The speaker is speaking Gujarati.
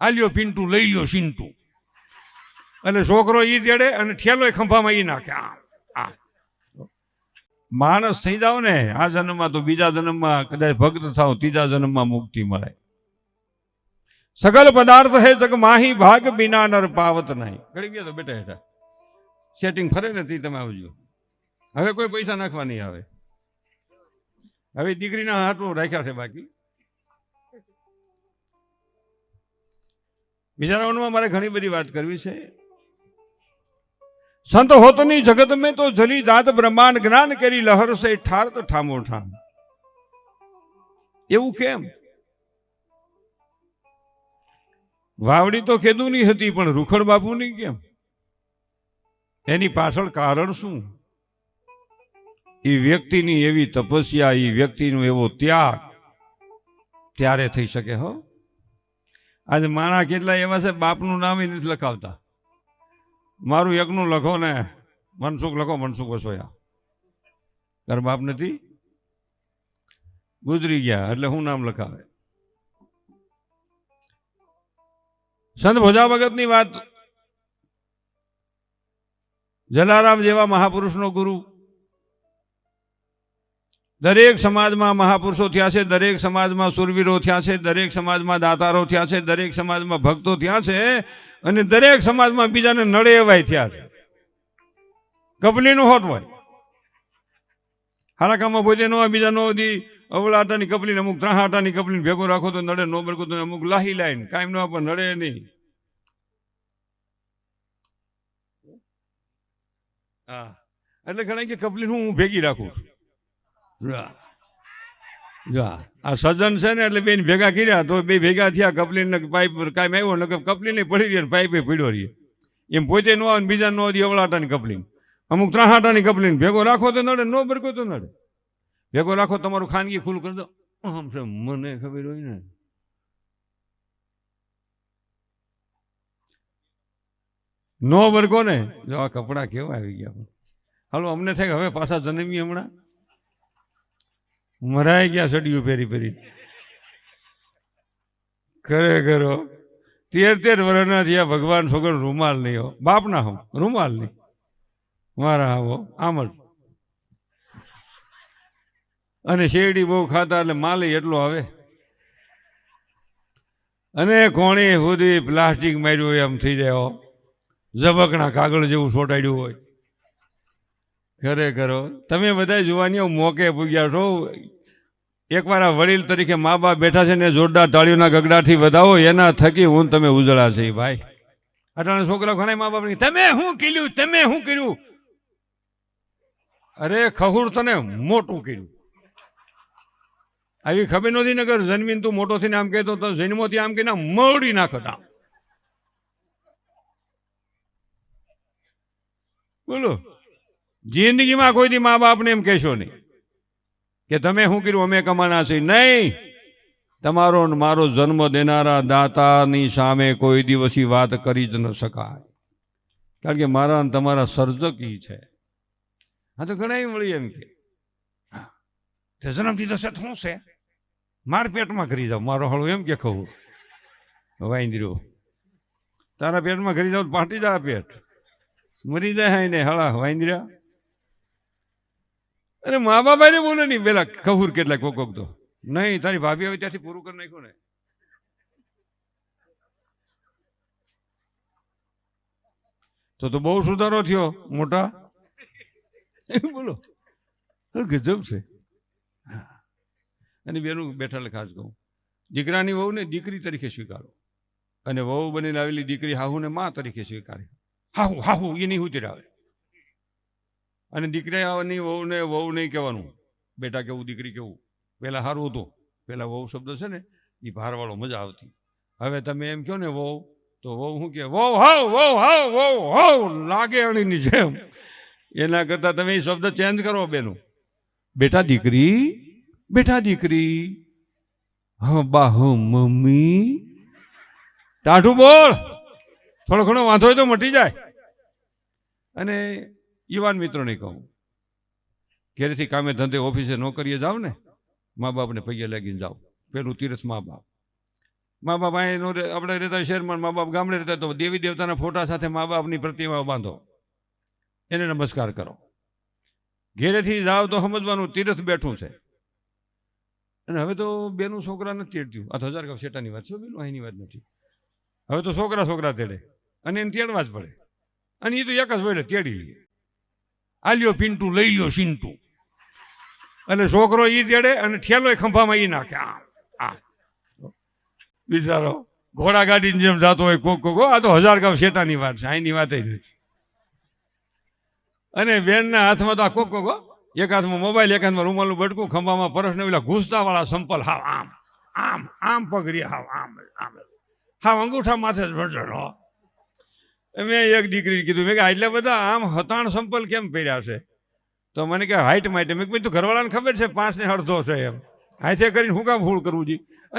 આલ્યો પિન્ટુ લઈ લ્યો સિન્ટુ. એટલે છોકરો ઈ તેડે અને ઠેલો ખંભામાં ઈ નાખે. આ માણસ થઈ જાવ ને, આ જન્મમાં તો બીજા જન્મમાં કદાચ ભક્ત થાવ, ત્રીજા જન્મમાં મુક્તિ મળે. સકલ પદાર્થ હે જગ માહી ભાગ બિના નર પાવત નહીં. ઘડી ગયા તો બેટા હેઠા. સેટિંગ ફરે ને તમે આવજો. હવે કોઈ પૈસા નાખવા નહીં આવે. હવે દીકરીના હાટું રાખ્યા છે બાકી. બીજા રાઉન્ડમાં મારે ઘણી બધી વાત કરવી છે. સંત હોતની જગત મેં તો જલી જાત બ્રહ્માંડ જ્ઞાન કરી લહર સે ઠાર તો ઠામો ઠામ. એવું કેમ? વાવડી તો કેદુની હતી પણ રૂખડ બાપુની કેમ? એની પાછળ કારણ શું? એ વ્યક્તિની એવી તપસ્યા એ વ્યક્તિનો એવો ત્યાગ, ત્યારે થઈ શકે હો. આજે માણા કેટલા એવા છે, બાપનું નામ નથી લખાવતા. મારું એકનું લખો ને, મનસુખ લખો, મનસુખ વસોયા. તાર બાપ નથી? ગુજરી ગયા, એટલે હું નામ લખાવે. સંત ભોજા ભગતની વાત જલારામ જેવા મહાપુરુષનો ગુરુ દરેક સમાજમાં મહાપુરુષો થયા છે, દરેક સમાજમાં સુરવીરો થયા છે, દરેક સમાજમાં દાતારો થયા છે, દરેક સમાજમાં ભક્તો થયા છે અને દરેક સમાજમાં બીજાને નડે એવાય થયા છે. કપલીનું હોત હોય. હારા કામમાં પોતે ન હોય બીજા નો દી અવળા આટાની કપલીને અમુક ત્રણ આટાની કપલીને ભેગો રાખો તો નડે, નો બરકો તો અમુક લાહી લાઈન કાયમ ન પણ નડે નહીં. હા. એટલે ઘણા કે કપલીનું હું ભેગી રાખું છું. જા આ સજન છે ને એટલે બેન ભેગા કર્યા તો બે ભેગા થયા કપલીને પાઇપ કાંઈ આવ્યો ને કપલીને પડી રહી ને પાઇપે પીડ્યો રહી એમ પોતે નો આવે બીજા નો દી અવળાટાની કપલી અમુક ત્રાહાટાની કપલીને. ભેગો રાખો તો નડે નો બરકો તો નડે. ભેગો રાખો તમારું ખાનગી ખુલ્લું કરી દો. આમ છે, મને ખબર હોય ને. નો બરકો ને. જો આ કપડાં કેવા આવી ગયા હાલો, અમને થાય હવે પાછા જન્મી હમણાં? મરાઈ ગયા સડિયું પહેરી પહેરી? ખરેખર. તેર તેર વર્ષના થયા ભગવાન છોકરો રૂમાલ નહીં હો. બાપના હો, રૂમાલ નહીં. મારા આવો આમ જ. અને શેરડી બહુ ખાતા એટલે માલે એટલો આવે. અને કોણે સુધી પ્લાસ્ટિક માર્યું હોય એમ થઈ જાય હો. ઝબકણા કાગળ જેવું છોટાડ્યું હોય. ખરેખર ખરો તમે બધા જોવાની મોકે પૂગ્યા છો. એકવાર આ વડીલ તરીકે મા બાપ બેઠા છે ને જોરદાર તાળીઓના ગગડાથી વધાવો, એના થકી હું તમે ઉજળા છે ભાઈ. અટાણે છોકરા ઘણા મા બાપ તમે શું કર્યું? તમે શું કર્યું? અરે, ખહુર તને મોટું કર્યું. આવી ખબર નથી ને કર જન્મીન તું મોટો થઈને આમ કહેતો તો જન્મોથી આમ કહીને મળી નાખત બોલો. જિંદગીમાં કોઈ દી મા બાપને એમ કહેશો નહીં કે તમે શું કર્યું? અમે કમાના છીએ. નહીં. તમારો મારો જન્મ દેનારા દાતાની સામે કોઈ દિવસી વાત કરી જ ન શકાય. કારણ કે મારા તમારા સર્જક ઈ છે. હા તો ઘણા વળી એમ કે જન્મથી તો છે શું છે? માર પેટમાં કરી જાવ મારો હળો એમ કે કહું. વાંદર્યો. તારા પેટમાં કરી જાવ પાટી જા પેટ. મરી જાય ને હળા, વાંદર્યા. અરે મા બાપા ને બોલે નહીં પેલા ખહુર કેટલાક કોક તો. નહીં, તારી ભાભી હવે ત્યાંથી પૂરું કરી નાખ્યું ને. તો તો બહુ સુધારો થયો, મોટા. બોલો. ગજબ છે. અને બેનું બેઠા ખાસ કહું. દીકરાની વહુને દીકરી તરીકે સ્વીકારો. અને વહુ બનીને આવેલી દીકરી હાહુને મા તરીકે સ્વીકારે. હાહુ હાહુ એ નહીં ઉતરાવે અને દીકરાની વહુને વહુ નહીં કહેવાનું. બેટા કેવું, દીકરી કેવું? પહેલાં સારું હતું. પહેલાં વહુ શબ્દ છે ને એ ભારવાળો મજા આવતી. હવે તમે એમ કહો ને વહુ, તો વહુ શું કે વહુ હાવ વહુ હાવ વહુ હાવ લાગે અણીની જેમ. એના કરતાં તમે એ શબ્દ ચેન્જ કરો બેનું. બેટા દીકરી બેટા દીકરી. હા હ, મમ્મી. ટાઢું બોલ. થોડો ઘણો વાંધો હોય તો મટી જાય. અને યુવાન મિત્રોને કહું. ઘેરેથી કામે ધંધે ઓફિસે નોકરીએ જાઓ ને, મા બાપને પૈયે લાગીને જાઓ પેલું તીરથ મા બાપ. મા બાપ અહીં આપણે રહેતા શહેરમાં મા બાપ ગામડે રહેતા તો દેવી દેવતાના ફોટા સાથે મા બાપની પ્રતિમા બાંધો. એને નમસ્કાર કરો. ઘેરેથી જાઓ તો સમજવાનું તીરથ બેઠું છે. અને હવે તો બેનું છોકરા નથી તેડતું આ હજાર ગામ શેટાની વાત છે, બેનું અહીંની વાત નથી. હવે તો છોકરા છોકરા તેડે. અને એને તેડવા જ પડે. અને એ તો એક જ વડે તેડી લે. આ લ્યો પિન્ટુ લઈ લ્યો સિન્ટુ. અને છોકરો ઈ તેડે અને ઠેલો ખંભામાં ઈ નાખે. આમ આમ. બિચારો ઘોડા ગાડીની જેમ જાતો હોય કોક કોક. આ તો હજાર ગામ શેટાની વાત છે અહીંની વાત નથી. અને બેનના હાથમાં તો આ કોક કોક એક હાથમાં મોબાઈલ, એક હાથમાં રૂમાલું બટકું, ખંભામાં પરસને પેલા ઘૂસતા વાળા સંપલ. હાવ, આમ આમ આમ પગરી હાવ, આમ આમ. હાવ, અંગૂઠા માથે જ વજન, હો. મેં એક દીકરીને કીધું, મેં કે આટલા બધા આમ હતાણ સંપલ કેમ પહેર્યા છે? તો મને કે હાઇટ માટે. મેં કીધું ઘરવાળાને ખબર છે પાંચ ને અડધો છે એમ. હાથે કરીને હું કામ ફૂલ કરવું જી?